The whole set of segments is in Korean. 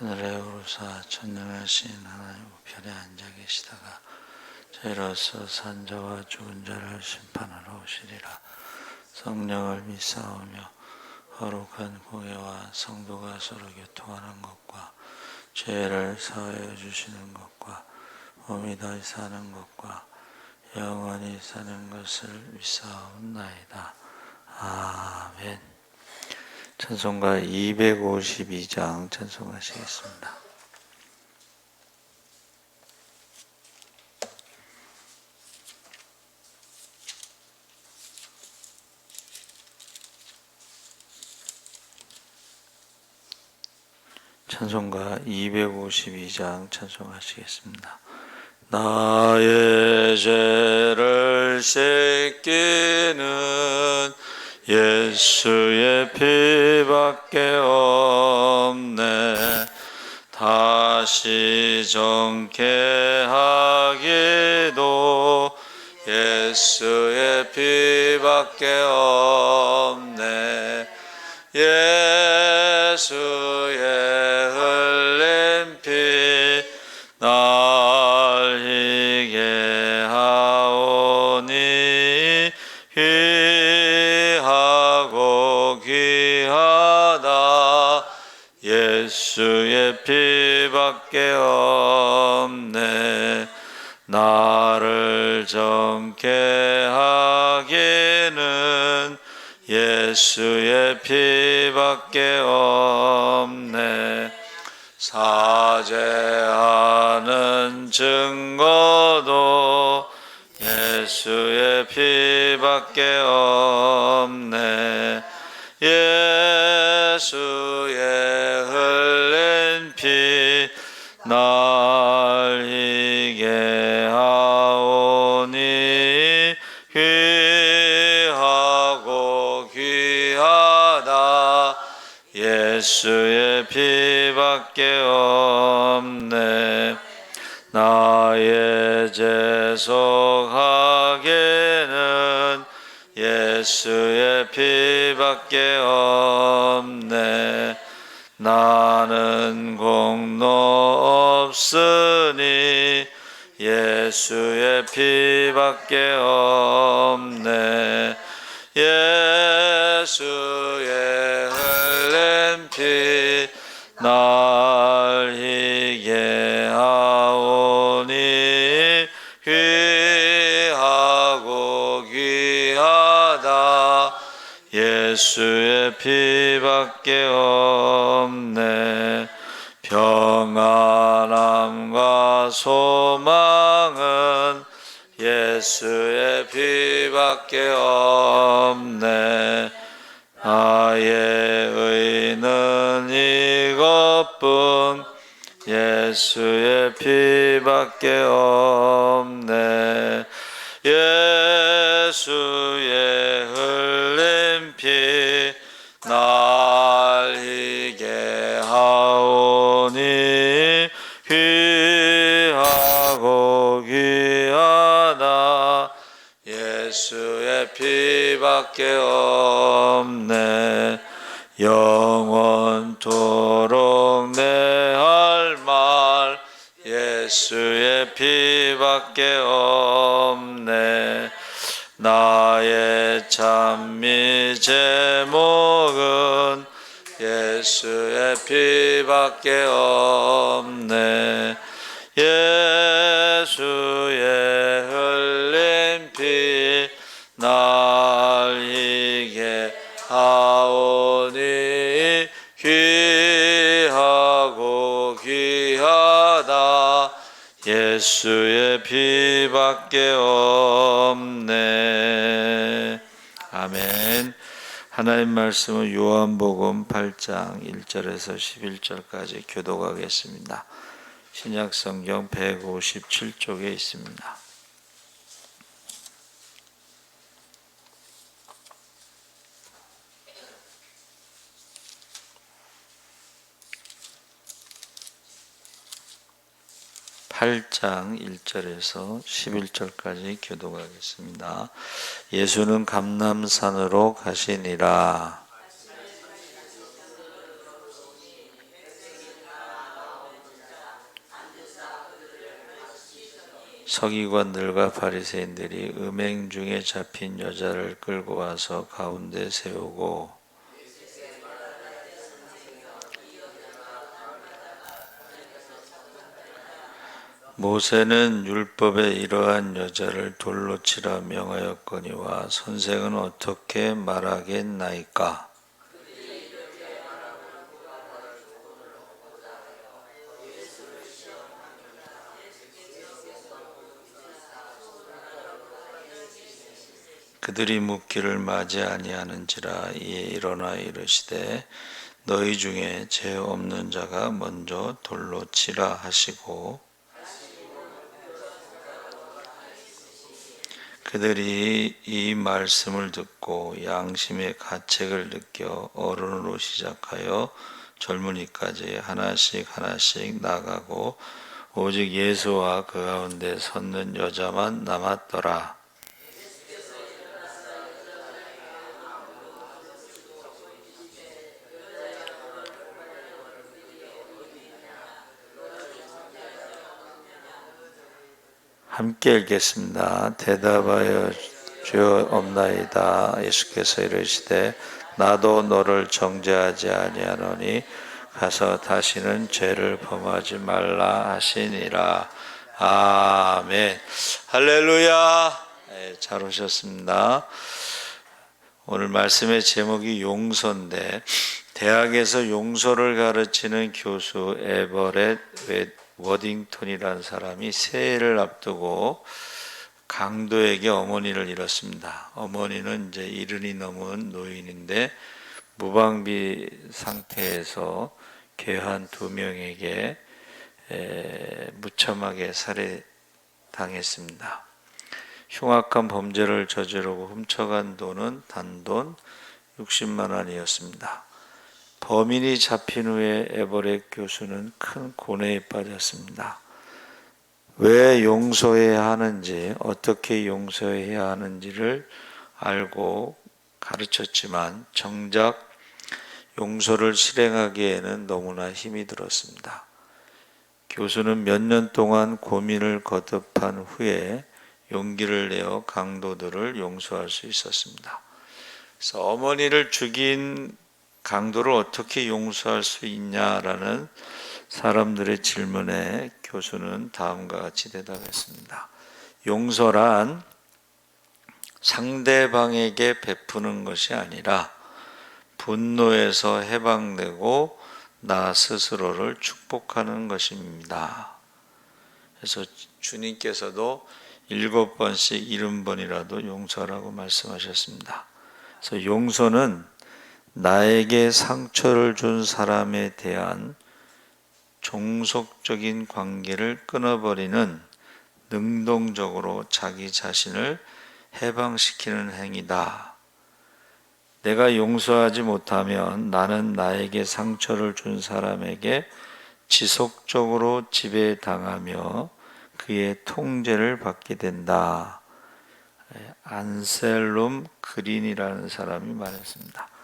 하늘에 오르사 천능하신 하나님 우편에 앉아 계시다가 저희로서 산자와 죽은 자를 심판하러 오시리라 성령을 믿사오며 거룩한 공예와 성도가 서로 교통하는 것과 죄를 사하여 주시는 것과 몸이 다시 사는 것과 영원히 사는 것을 믿사옵나이다. 아멘. 찬송가 252장 찬송하시겠습니다. 찬송가 252장 찬송하시겠습니다. 나의 죄를 씻기는 예수의 피밖에 없네. 다시 정케 하기도 예수의 피밖에 없네. 예수의 밖에 없네. 나를 정케 하기는 예수의 피밖에 없네. 사죄하는 증거도 예수의 피밖에 없네. 예수의 예수의 피밖에 없네. 나의 재속하기는 예수의 피밖에 없네. 나는 공로 없으니 예수의 피밖에 없네. 예수의 흘린 피날 희게 하오니 귀하고 귀하다. 예수의 피밖에 없네. 평안함과 소망은 예수의 피밖에 없네. 나의 의는 이 것뿐 예수의 피밖에 없네. 예수의 흘린 피날 희게 하오니 귀하고 귀하다. 예수의 피밖에 없네 예수의 피밖에 없네. 예수의 흘린 피날 희게 하오니 귀하고 귀하다. 예수의 피밖에 하나님 말씀은 요한복음 8장 1절에서 11절까지 교독하겠습니다. 신약 성경 157쪽에 있습니다. 팔장 1절에서 11절까지 교독하겠습니다. 예수는 감남산으로 가시니라. 서기관들과 바리새인들이 음행 중에 잡힌 여자를 끌고 와서 가운데 세우고 모세는 율법에 이러한 여자를 돌로 치라 명하였거니와 선생은 어떻게 말하겠나이까? 그들이 묻기를 맞이 아니하는지라 이에 일어나 이르시되 너희 중에 죄 없는 자가 먼저 돌로 치라 하시고 그들이 이 말씀을 듣고 양심의 가책을 느껴 어른으로 시작하여 젊은이까지 하나씩 하나씩 나가고 오직 예수와 그 가운데 섰는 여자만 남았더라. 함께 읽겠습니다. 대답하여 주여 없나이다. 예수께서 이르시되 나도 너를 정죄하지 아니하노니 가서 다시는 죄를 범하지 말라 하시니라. 아멘. 할렐루야. 네, 잘 오셨습니다. 오늘 말씀의 제목이 용서인데 대학에서 용서를 가르치는 교수 에버렛 워딩턴이라는 사람이 새해를 앞두고 강도에게 어머니를 잃었습니다. 어머니는 이제 이른이 넘은 노인인데 무방비 상태에서 괴한 두 명에게 에, 무참하게 살해당했습니다. 흉악한 범죄를 저지르고 훔쳐간 돈은 단돈 60만 원이었습니다. 범인이 잡힌 후에 에버렛 교수는 큰 고뇌에 빠졌습니다. 왜 용서해야 하는지, 어떻게 용서해야 하는지를 알고 가르쳤지만 정작 용서를 실행하기에는 너무나 힘이 들었습니다. 교수는 몇 년 동안 고민을 거듭한 후에 용기를 내어 강도들을 용서할 수 있었습니다. 그래서 어머니를 죽인 강도를 어떻게 용서할 수 있냐라는 사람들의 질문에 교수는 다음과 같이 대답했습니다. 용서란 상대방에게 베푸는 것이 아니라 분노에서 해방되고 나 스스로를 축복하는 것입니다. 그래서 주님께서도 일곱 번씩 일흔 번이라도 용서라고 말씀하셨습니다. 그래서 용서는 나에게 상처를 준 사람에 대한 종속적인 관계를 끊어버리는 능동적으로 자기 자신을 해방시키는 행위다. 내가 용서하지 못하면 나는 나에게 상처를 준 사람에게 지속적으로 지배당하며 그의 통제를 받게 된다. 안셀롬 그린이라는 사람이 말했습니다.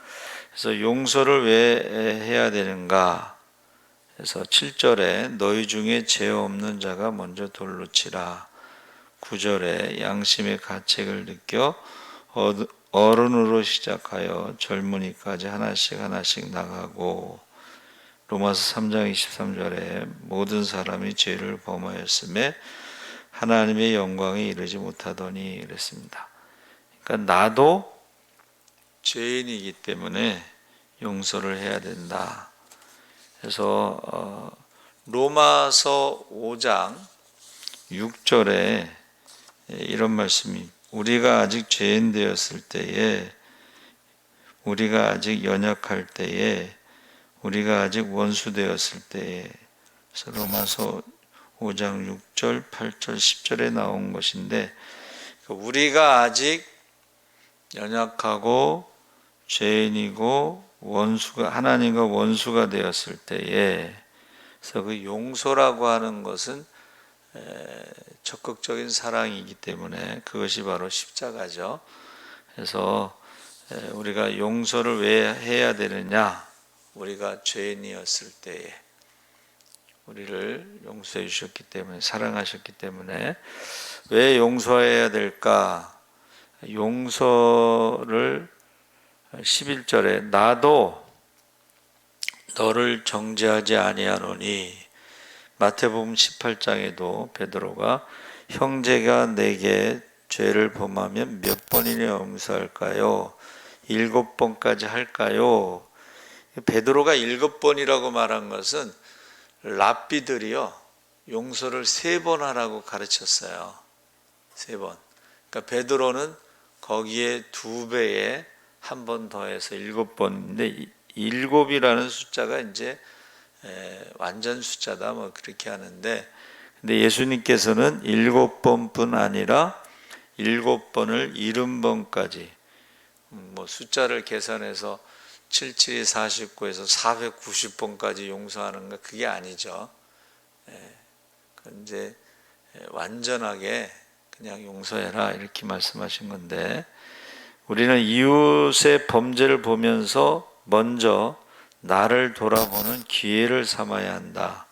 그래서 용서를 왜 해야 되는가? 그래서 7절에 너희 중에 죄 없는 자가 먼저 돌로 치라. 9절에 양심의 가책을 느껴 어른으로 시작하여 젊은이까지 하나씩 하나씩 나가고 로마서 3장 23절에 모든 사람이 죄를 범하였음에 하나님의 영광에 이르지 못하더니 그랬습니다. 그러니까 나도 죄인이기 때문에 용서를 해야 된다. 그래서 어, 로마서 5장 6절에 이런 말씀이 우리가 아직 죄인 되었을 때에 우리가 아직 연약할 때에 우리가 아직 원수 되었을 때에 로마서 5장 6절, 8절, 10절에 나온 것인데 그 우리가 아직 연약하고 죄인이고 원수가 하나님과 원수가 되었을 때에 그래서 그 용서라고 하는 것은 에, 적극적인 사랑이기 때문에 그것이 바로 십자가죠. 그래서 에, 우리가 용서를 왜 해야 되느냐? 우리가 죄인이었을 때에 우리를 용서해 주셨기 때문에 사랑하셨기 때문에 왜 용서해야 될까? 용서를 11절에 나도 너를 정죄하지 아니하노니 마태복음 18장에도 베드로가 형제가 내게 죄를 범하면 몇 번이나 용서할까요? 일곱 번까지 할까요? 베드로가 일곱 번이라고 말한 것은 랍비들이요 용서를 세 번 하라고 가르쳤어요. 세 번. 그러니까 베드로는 거기에 두 배에 한 번 더해서 일곱 번인데 이- 일곱이라는 숫자가 이제 에, 완전 숫자다 뭐 그렇게 하는데 근데 예수님께서는 일곱 번뿐 아니라 일곱 번을 일흔 번까지 음, 뭐 숫자를 계산해서 77이 49에서 490번까지 용서하는 거 그게 아니죠. 예, 이제 예, 완전하게 그냥 용서해라 이렇게 말씀하신 건데 우리는 이웃의 범죄를 보면서 먼저 나를 돌아보는 기회를 삼아야 한다.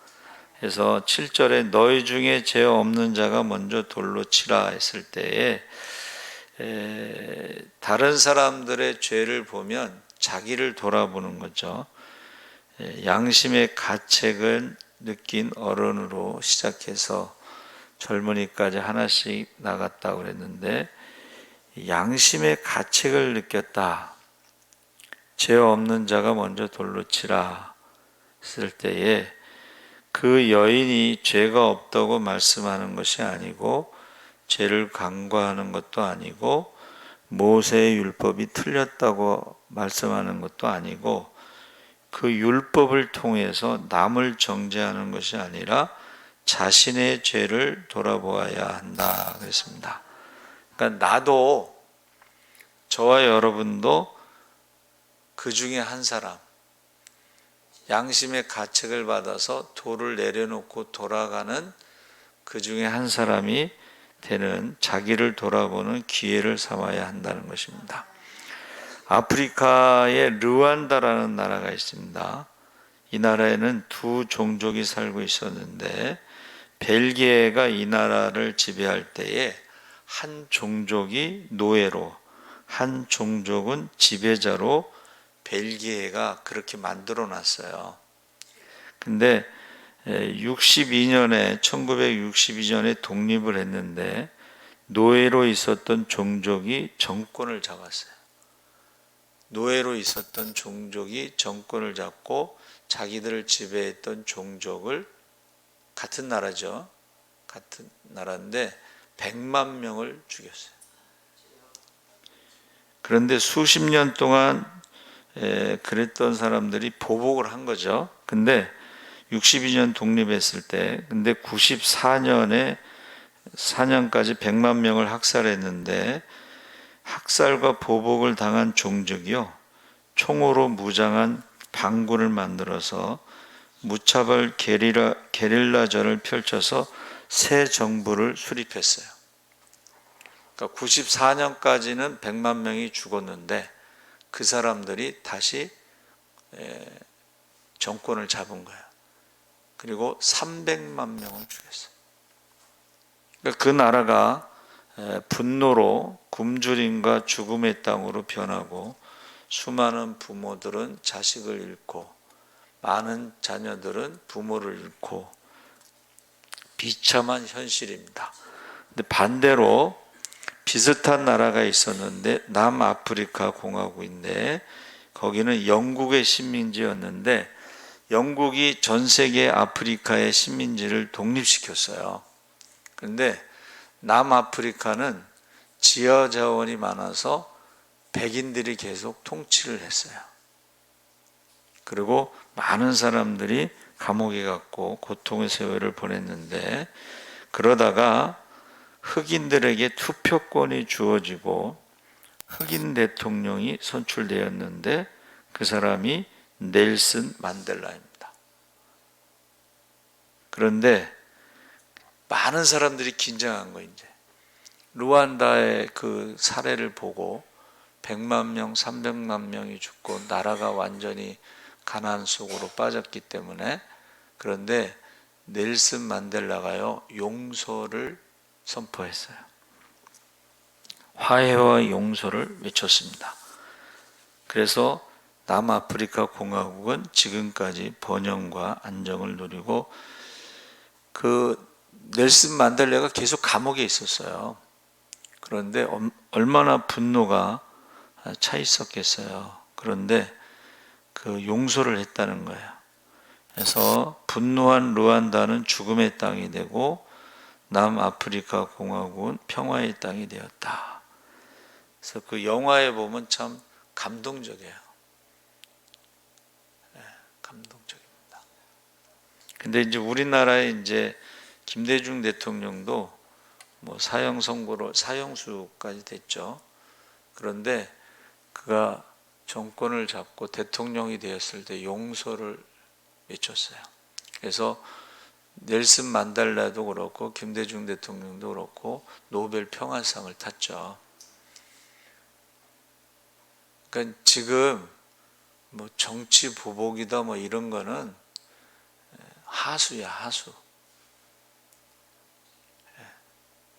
해서 7절에 너희 중에 죄 없는 자가 먼저 돌로 치라 했을 때에 에, 다른 사람들의 죄를 보면 자기를 돌아보는 거죠. 에, 양심의 가책을 느낀 어른으로 시작해서 젊은이까지 하나씩 나갔다고 그랬는데 양심의 가책을 느꼈다. 죄 없는 자가 먼저 돌로 치라 했을 때에 그 여인이 죄가 없다고 말씀하는 것이 아니고 죄를 간과하는 것도 아니고 모세의 율법이 틀렸다고 말씀하는 것도 아니고 그 율법을 통해서 남을 정죄하는 것이 아니라 자신의 죄를 돌아보아야 한다 그랬습니다. 그러니까 나도 저와 여러분도 그 중에 한 사람 양심의 가책을 받아서 돌을 내려놓고 돌아가는 그 중에 한 사람이 되는 자기를 돌아보는 기회를 삼아야 한다는 것입니다. 아프리카에 르완다라는 나라가 있습니다. 이 나라에는 두 종족이 살고 있었는데 벨기에가 이 나라를 지배할 때에 한 종족이 노예로 한 종족은 지배자로 벨기에가 그렇게 만들어 놨어요. 근데 62년에 1962년에 독립을 했는데 노예로 있었던 종족이 정권을 잡았어요. 노예로 있었던 종족이 정권을 잡고 자기들을 지배했던 종족을 같은 나라죠. 같은 나라인데 100만 명을 죽였어요. 그런데 수십 년 동안 에, 그랬던 사람들이 보복을 한 거죠. 근데 62년 독립했을 때, 근데 94년에 4년까지 100만 명을 학살했는데 학살과 보복을 당한 종족이요. 총으로 무장한 반군을 만들어서 무차별 게리라, 게릴라전을 펼쳐서 새 정부를 수립했어요. 그러니까 94년까지는 100만 명이 죽었는데 그 사람들이 다시 에, 정권을 잡은 거예요. 그리고 300만 명을 죽였어요. 그러니까 그 나라가 에, 분노로 굶주림과 죽음의 땅으로 변하고 수많은 부모들은 자식을 잃고 많은 자녀들은 부모를 잃고 비참한 현실입니다. 근데 반대로 비슷한 나라가 있었는데 남아프리카 공화국인데 거기는 영국의 식민지였는데 영국이 전 세계 아프리카의 식민지를 독립시켰어요. 그런데 남아프리카는 지하 자원이 많아서 백인들이 계속 통치를 했어요. 그리고 많은 사람들이 감옥에 갔고 고통의 세월을 보냈는데 그러다가 흑인들에게 투표권이 주어지고 흑인 대통령이 선출되었는데 그 사람이 넬슨 만델라입니다. 그런데 많은 사람들이 긴장한 거 이제 루안다의 그 사례를 보고 100만 명, 300만 명이 죽고 나라가 완전히 가난 속으로 빠졌기 때문에 그런데 넬슨 만델라가요 용서를 선포했어요. 화해와 용서를 외쳤습니다. 그래서 남아프리카 공화국은 지금까지 번영과 안정을 누리고 그 넬슨 만델라가 계속 감옥에 있었어요. 그런데 엄- 얼마나 분노가 차 있었겠어요. 그런데 그 용서를 했다는 거예요. 그래서 분노한 루안다는 죽음의 땅이 되고 남아프리카 공화국은 평화의 땅이 되었다. 그래서 그 영화에 보면 참 감동적이에요. 네, 감동적입니다. 근데 이제 우리나라에 이제 김대중 대통령도 뭐 사형 선고로 사형수까지 됐죠. 그런데 그가 정권을 잡고 대통령이 되었을 때 용서를 외쳤어요. 그래서 넬슨 만달라도 그렇고 김대중 대통령도 그렇고 노벨 평화상을 탔죠. 그러니까 지금 뭐 정치 보복이다 뭐 이런 거는 하수야 하수.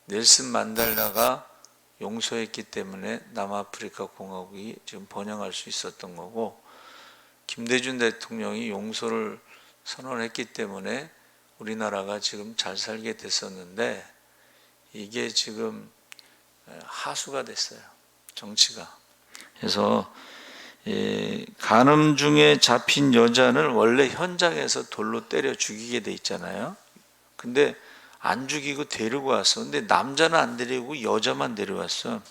넬슨 만달라가 용서했기 때문에 남아프리카 공화국이 지금 번영할 수 있었던 거고 김대중 대통령이 용서를 선언했기 때문에 우리나라가 지금 잘 살게 됐었는데 이게 지금 하수가 됐어요. 정치가. 그래서 이 간음 중에 잡힌 여자는 원래 현장에서 돌로 때려 죽이게 돼 있잖아요. 근데 안 죽이고 데리고 왔어. 근데 남자는 안 데리고 여자만 데려왔어.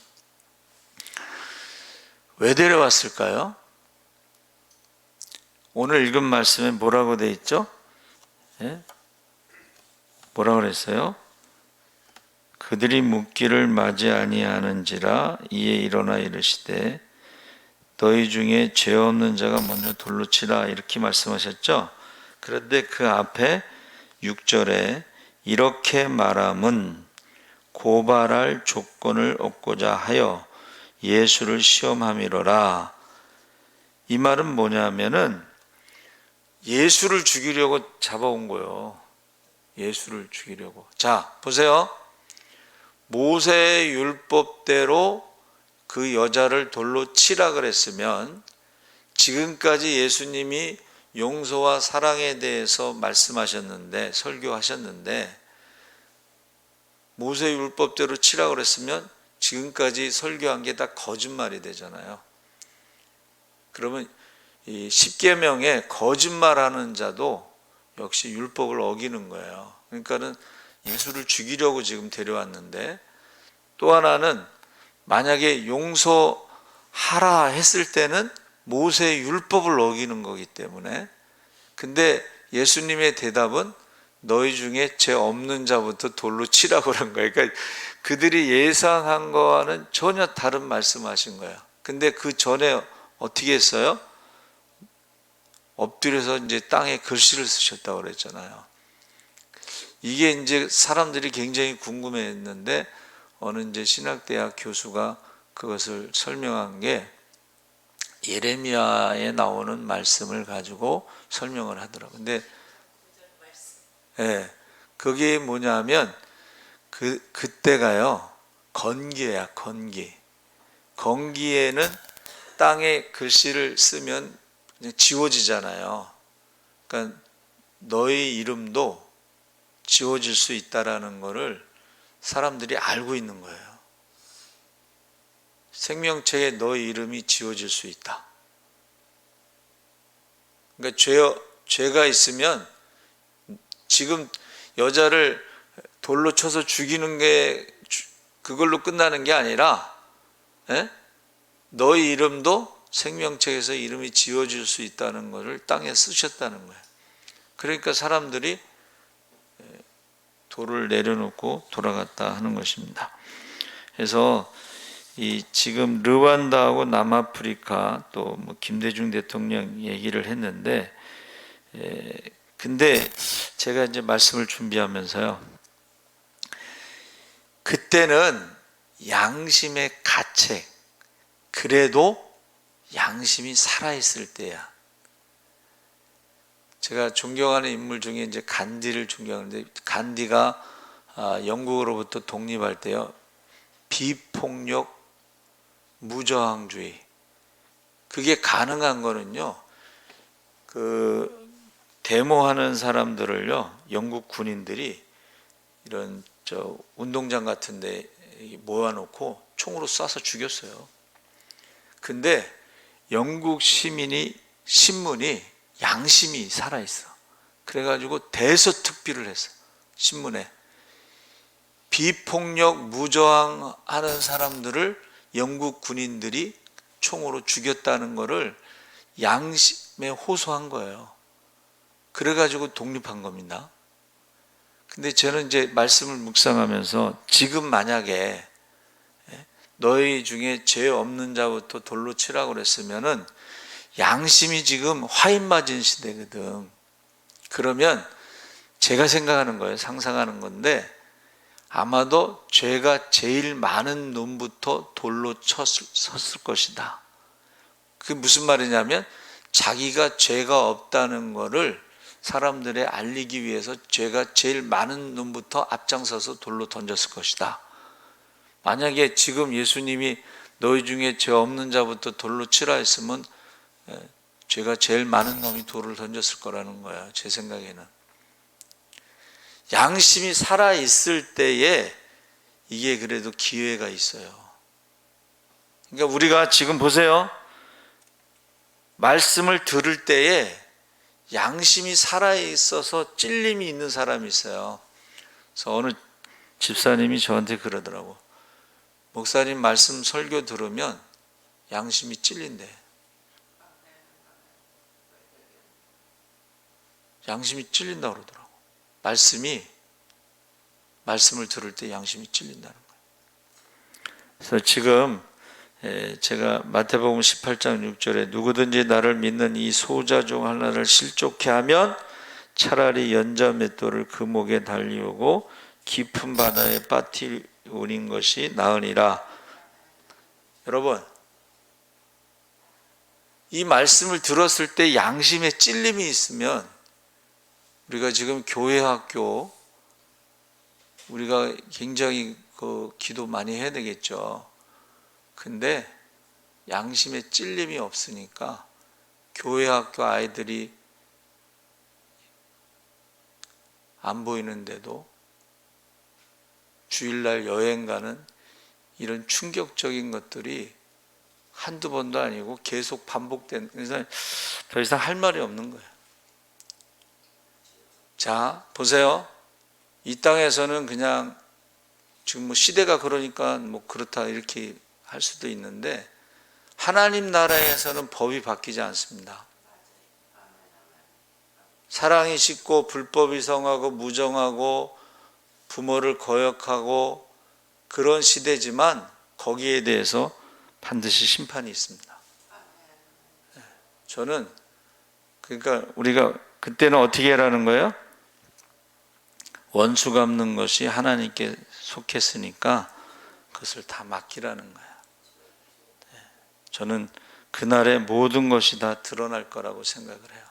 왜 데려왔을까요? 오늘 읽은 말씀에 뭐라고 돼 있죠? 예? 뭐라고 그랬어요? 그들이 묻기를 맞이 아니하는지라 이에 일어나 이르시되 너희 중에 죄 없는 자가 먼저 돌로 치라 이렇게 말씀하셨죠. 그런데 그 앞에 6절에 이렇게 말함은 고발할 조건을 얻고자 하여 예수를 시험함이로라. 이 말은 뭐냐면은 예수를 죽이려고 잡아온 거예요. 예수를 죽이려고. 자, 보세요. 모세의 율법대로 그 여자를 돌로 치라 그랬으면 지금까지 예수님이 용서와 사랑에 대해서 말씀하셨는데 설교하셨는데 모세 율법대로 치라 그랬으면 지금까지 설교한 게 다 거짓말이 되잖아요. 그러면 이 십계명에 거짓말하는 자도 역시 율법을 어기는 거예요. 그러니까는 예수를 죽이려고 지금 데려왔는데 또 하나는 만약에 용서하라 했을 때는 모세의 율법을 어기는 거기 때문에 근데 예수님의 대답은 너희 중에 죄 없는 자부터 돌로 치라고 그런 거예요. 그러니까 그들이 예상한 거와는 전혀 다른 말씀하신 거예요. 근데 그 전에 어떻게 했어요? 엎드려서 이제 땅에 글씨를 쓰셨다고 그랬잖아요. 이게 이제 사람들이 굉장히 궁금해 했는데 어느 이제 신학대학 교수가 그것을 설명한 게 예레미야에 나오는 말씀을 가지고 설명을 하더라고요. 근데 예. 그게 뭐냐면 그 그때가요. 건기야, 건기. 건기에는 땅에 글씨를 쓰면 지워지잖아요. 그러니까 너의 이름도 지워질 수 있다라는 것을 사람들이 알고 있는 거예요. 생명책에 너의 이름이 지워질 수 있다. 그러니까 죄, 죄가 있으면 지금 여자를 돌로 쳐서 죽이는 게 그걸로 끝나는 게 아니라 에? 너희 이름도 생명책에서 이름이 지워질 수 있다는 것을 땅에 쓰셨다는 거예요. 그러니까 사람들이 돌을 내려놓고 돌아갔다 하는 것입니다. 그래서 이 지금 르완다하고 남아프리카 또 뭐 김대중 대통령 얘기를 했는데 에, 근데 제가 이제 말씀을 준비하면서요. 그때는 양심의 가책 그래도 양심이 살아 있을 때야. 제가 존경하는 인물 중에 이제 간디를 존경하는데 간디가 아, 영국으로부터 독립할 때요 비폭력 무저항주의 그게 가능한 거는요 그 데모하는 사람들을요 영국 군인들이 이런 저 운동장 같은 데 모아놓고 총으로 쏴서 죽였어요. 근데 영국 시민이 신문이 양심이 살아 있어. 그래가지고 대서특비를 했어. 신문에 비폭력 무저항하는 사람들을 영국 군인들이 총으로 죽였다는 것을 양심에 호소한 거예요. 그래가지고 독립한 겁니다. 근데 저는 이제 말씀을 묵상하면서 지금 만약에 너희 중에 죄 없는 자부터 돌로 치라고 그랬으면은 양심이 지금 화인 맞은 시대거든. 그러면 제가 생각하는 거예요. 상상하는 건데 아마도 죄가 제일 많은 놈부터 돌로 쳤을, 섰을 것이다. 그게 무슨 말이냐면 자기가 죄가 없다는 거를 사람들에 알리기 위해서 죄가 제일 많은 놈부터 앞장서서 돌로 던졌을 것이다. 만약에 지금 예수님이 너희 중에 죄 없는 자부터 돌로 치라 했으면 예, 죄가 제일 많은 놈이 돌을 던졌을 거라는 거야. 제 생각에는. 양심이 살아 있을 때에 이게 그래도 기회가 있어요. 그러니까 우리가 지금 보세요. 말씀을 들을 때에 양심이 살아 있어서 찔림이 있는 사람이 있어요. 그래서 어느 집사님이 저한테 그러더라고. 목사님 말씀 설교 들으면 양심이 찔린대. 양심이 찔린다 그러더라고. 말씀이 말씀을 들을 때 양심이 찔린다는 거예요. 그래서 지금 에, 제가 마태복음 18장 6절에 누구든지 나를 믿는 이 소자 중 하나를 실족해 하면 차라리 연자 맷돌을 그 목에 달리우고 깊은 바다에 빠뜨리는 것이 나으니라. 여러분, 이 말씀을 들었을 때 양심에 찔림이 있으면 우리가 지금 교회 학교 우리가 굉장히 그 기도 많이 해야 되겠죠. 근데 양심에 찔림이 없으니까 교회 학교 아이들이 안 보이는데도 주일날 여행 가는 이런 충격적인 것들이 한두 번도 아니고 계속 반복된 그래서 더 이상 할 말이 없는 거예요. 자, 보세요. 이 땅에서는 그냥 지금 뭐 시대가 그러니까 뭐 그렇다 이렇게 할 수도 있는데 하나님 나라에서는 법이 바뀌지 않습니다. 사랑이 식고 불법이 성하고 무정하고 부모를 거역하고 그런 시대지만 거기에 대해서 반드시 심판이 있습니다. 네. 저는 그러니까 우리가 그때는 어떻게 하라는 거예요? 원수 갚는 것이 하나님께 속했으니까 그것을 다 맡기라는 거야. 네. 저는 그날의 모든 것이 다 드러날 거라고 생각을 해요.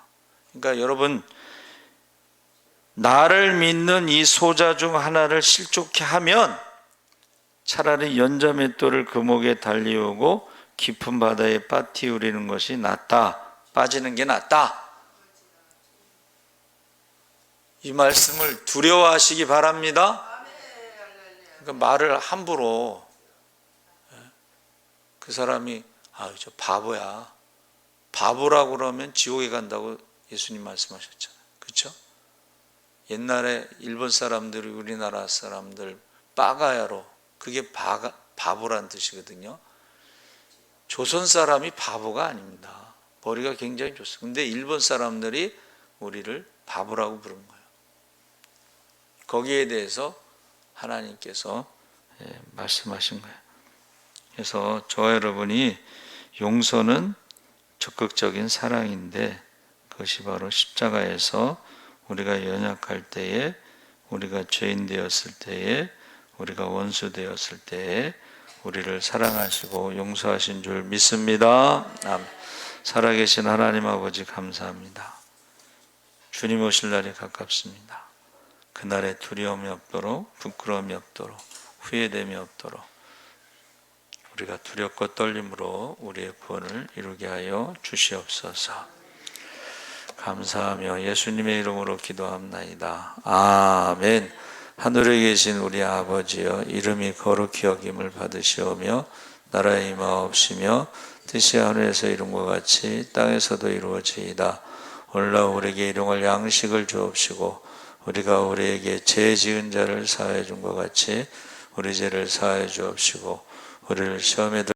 그러니까 여러분, 나를 믿는 이 소자 중 하나를 실족해 하면 차라리 연자맷돌을 그 목에 달리우고 깊은 바다에 빠티 우리는 것이 낫다. 빠지는 게 낫다. 이 말씀을 두려워하시기 바랍니다. 그러니까 말을 함부로 예, 그 사람이 아, 저 바보야. 바보라고 그러면 지옥에 간다고 예수님 말씀하셨잖아요. 그렇죠? 옛날에 일본 사람들이 우리나라 사람들 빠가야로 그게 바가, 바보란 뜻이거든요. 조선 사람이 바보가 아닙니다. 머리가 굉장히 좋습니다. 근데 일본 사람들이 우리를 바보라고 부른 거예요. 거기에 대해서 하나님께서 예, 말씀하신 거예요. 그래서 저와 여러분이 용서는 적극적인 사랑인데 그것이 바로 십자가에서 우리가 연약할 때에 우리가 죄인 되었을 때에 우리가 원수 되었을 때에 우리를 사랑하시고 용서하신 줄 믿습니다. 아멘. 살아계신 하나님 아버지 감사합니다. 주님 오실 날이 가깝습니다. 그날에 두려움이 없도록 부끄러움이 없도록 후회됨이 없도록 우리가 두렵고 떨림으로 우리의 구원을 이루게 하여 주시옵소서. 감사하며 예수님의 이름으로 기도합나이다. 아멘. 하늘에 계신 우리 아버지여 이름이 거룩히 여김을 받으시오며 나라의 임하옵시며 뜻이 하늘에서 이룬 것 같이 땅에서도 이루어지이다. 올라 우리에게 일용할 양식을 주옵시고 우리가 우리에게 죄 지은 자를 사하여 준것 같이 우리 죄를 사하여 주옵시고 우리를 시험에 들